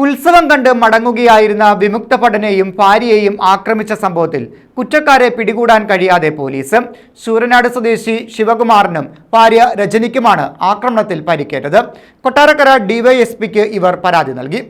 ഉത്സവം കണ്ട് മടങ്ങുകയായിരുന്ന വിമുക്ത ഭടനെയും ഭാര്യയെയും ആക്രമിച്ച സംഭവത്തിൽ കുറ്റക്കാരെ പിടികൂടാൻ കഴിയാതെ പോലീസ് ശൂരനാട് സ്വദേശി ശിവകുമാറിനും ഭാര്യ രജനിക്കുമാണ് ആക്രമണത്തിൽ പരിക്കേറ്റത്. കൊട്ടാരക്കര ഡിവൈഎസ്പിക്ക് ഇവർ പരാതി നൽകി.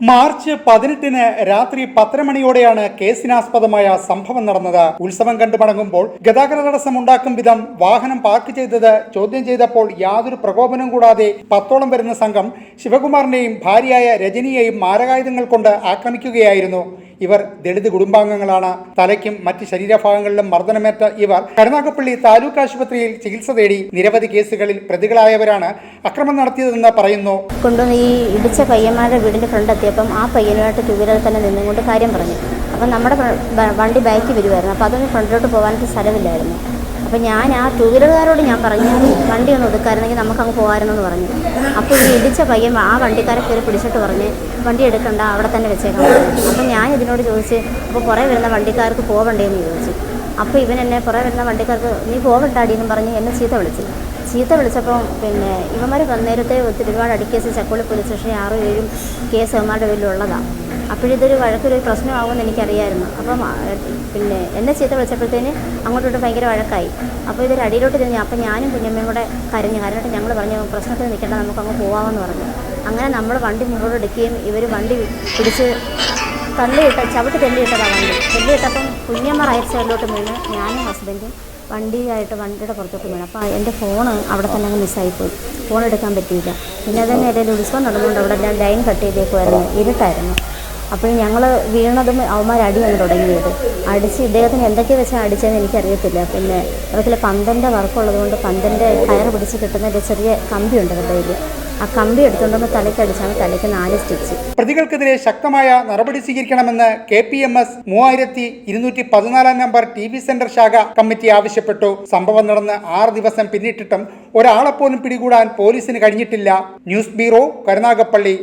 മാർച്ച് പതിനെട്ടിന് രാത്രി പത്തര മണിയോടെയാണ് കേസിനാസ്പദമായ സംഭവം നടന്നത്. ഉത്സവം കണ്ടു മടങ്ങുമ്പോൾ ഗതാഗത തടസ്സം ഉണ്ടാക്കും വിധം വാഹനം പാർക്ക് ചെയ്തത് ചോദ്യം ചെയ്തപ്പോൾ യാതൊരു പ്രകോപനം കൂടാതെ പത്തോളം വരുന്ന സംഘം ശിവകുമാറിനെയും ഭാര്യയായ രജനിയെയും മാരകായുധങ്ങൾ കൊണ്ട് ആക്രമിക്കുകയായിരുന്നു. ഇവർ ദളിത് കുടുംബാംഗങ്ങളാണ്. തലയ്ക്കും മറ്റ് ശരീരഭാഗങ്ങളിലും മർദ്ദനമേറ്റ ഇവർ കരുനാഗപ്പള്ളി താലൂക്ക് ആശുപത്രിയിൽ ചികിത്സ തേടി നിരവധി കേസുകളിൽ പ്രതികളായവരാണ് അക്രമം നടത്തിയതെന്ന് പറയുന്നു. കൊണ്ടുവന്ന് ഈ ഇടിച്ച പയ്യന്മാരുടെ വീടിന്റെ ഫ്രണ്ട് എത്തിയപ്പം ആ പയ്യനുമായിട്ട് ടൂ വീലറിൽ തന്നെ നിന്നുകൊണ്ട് കാര്യം പറഞ്ഞു. അപ്പം നമ്മുടെ വണ്ടി ബാക്കി വരുമായിരുന്നു അപ്പോൾ അതൊന്നും ഫ്രണ്ടിലോട്ട് പോകാനൊക്കെ സ്ഥലമില്ലായിരുന്നു. അപ്പോൾ ഞാൻ ആ ടൂ വീലറുകാരോട് ഞാൻ പറഞ്ഞു വണ്ടി ഒന്ന് ഒതുക്കായിരുന്നെങ്കിൽ നമുക്ക് അങ്ങ് പോകാമായിരുന്നു പറഞ്ഞു. അപ്പോൾ ഈ ഇടിച്ച പയ്യൻ ആ വണ്ടിക്കാരെ കയറി പിടിച്ചിട്ട് പറഞ്ഞ് വണ്ടി എടുക്കണ്ട അവിടെ തന്നെ വെച്ചേക്കാം. അപ്പം അപ്പോൾ ഞാൻ ഇതിനോട് ചോദിച്ച് അപ്പോൾ കുറേ വരുന്ന വണ്ടിക്കാർക്ക് പോവണ്ടേന്ന് ചോദിച്ചു. അപ്പോൾ ഇവൻ എന്നെ കുറേ വരുന്ന വണ്ടിക്കാർക്ക് നീ പോകണ്ടാടി എന്ന് പറഞ്ഞ് എന്നെ ചീത്ത വിളിച്ചു. ചീത്ത വിളിച്ചപ്പോൾ പിന്നെ ഇവന്മാർ നേരത്തെ ഒത്തിരി ഒരുപാട് അടിക്കേസ് ചക്കോളി പോലീസ് സ്റ്റേഷനിൽ ആറും ഏഴും കേസ് ഇവന്മാരുടെ പേരിലുള്ളതാണ് അപ്പോഴിതൊരു വഴക്കൊരു പ്രശ്നമാകുമെന്ന് എനിക്കറിയായിരുന്നു. അപ്പം പിന്നെ എന്നെ ചീത്ത വിളിച്ചപ്പോഴത്തേന് അങ്ങോട്ടോട്ട് ഭയങ്കര വഴക്കായി. അപ്പോൾ ഇതൊരു അടിയിലോട്ട് തിരിഞ്ഞു അപ്പം ഞാനും കുഞ്ഞമ്മയും കൂടെ കരഞ്ഞു കരഞ്ഞിട്ട് ഞങ്ങൾ പറഞ്ഞു പ്രശ്നത്തിൽ നിൽക്കേണ്ട നമുക്ക് അങ്ങ് പോകാമെന്ന് പറഞ്ഞു. അങ്ങനെ നമ്മൾ വണ്ടി മുന്നോട്ട് എടുക്കുകയും ഇവർ വണ്ടി പിടിച്ച് തള്ളിയിട്ട ചവിട്ട് തെല്ലിയിട്ടതാണ് വണ്ടി. തെല്ലിയിട്ടപ്പം കുഞ്ഞമ്മ റൈറ്റ് സൈഡിലോട്ട് വീണ്. ഞാനും ഹസ്ബൻഡും വണ്ടിയായിട്ട് വണ്ടിയുടെ പുറത്തോട്ട് വീണു. അപ്പോൾ എന്റെ ഫോണ് അവിടെ തന്നെ അങ്ങ് മിസ്സായിപ്പോയി ഫോൺ എടുക്കാൻ പറ്റിയില്ല. പിന്നെ അതന്നെ ഇടയിൽ ഉത്സവം നടന്നുകൊണ്ട് അവിടെ ഞാൻ ലൈൻ കട്ട് ചെയ്തേക്കുമായിരുന്നു ഇരുട്ടായിരുന്നു. അപ്പോൾ ഞങ്ങൾ വീണതും അവന്മാർ അടിയാണ് തുടങ്ങിയത്. അടിച്ച് ഇദ്ദേഹത്തിന് എന്തൊക്കെ വെച്ചാൽ അടിച്ചതെന്ന് എനിക്കറിയത്തില്ല. പിന്നെ അവർക്ക് പന്തന്റെ വർക്കുള്ളതുകൊണ്ട് പന്തന്റെ കയർ പിടിച്ച് കിട്ടുന്ന ഒരു ചെറിയ കമ്പിയുണ്ട് അവരുടെ കയ്യിൽ ആ കമ്പി എടുത്തുകൊണ്ടൊന്ന് തലയ്ക്ക് അടിച്ചാണ് തലയ്ക്ക് നാല് സ്റ്റിച്ച്. പ്രതികൾക്കെതിരെ ശക്തമായ നടപടി സ്വീകരിക്കണമെന്ന് കെ പി എം എസ് മൂവായിരത്തി ഇരുന്നൂറ്റി പതിനാലാം നമ്പർ ടി വി സെന്റർ ശാഖ കമ്മിറ്റി ആവശ്യപ്പെട്ടു. സംഭവം നടന്ന് ആറ് ദിവസം പിന്നിട്ടിട്ടും ഒരാളെപ്പോലും പിടികൂടാൻ പോലീസിന് കഴിഞ്ഞിട്ടില്ല. News bureau Karunagappally.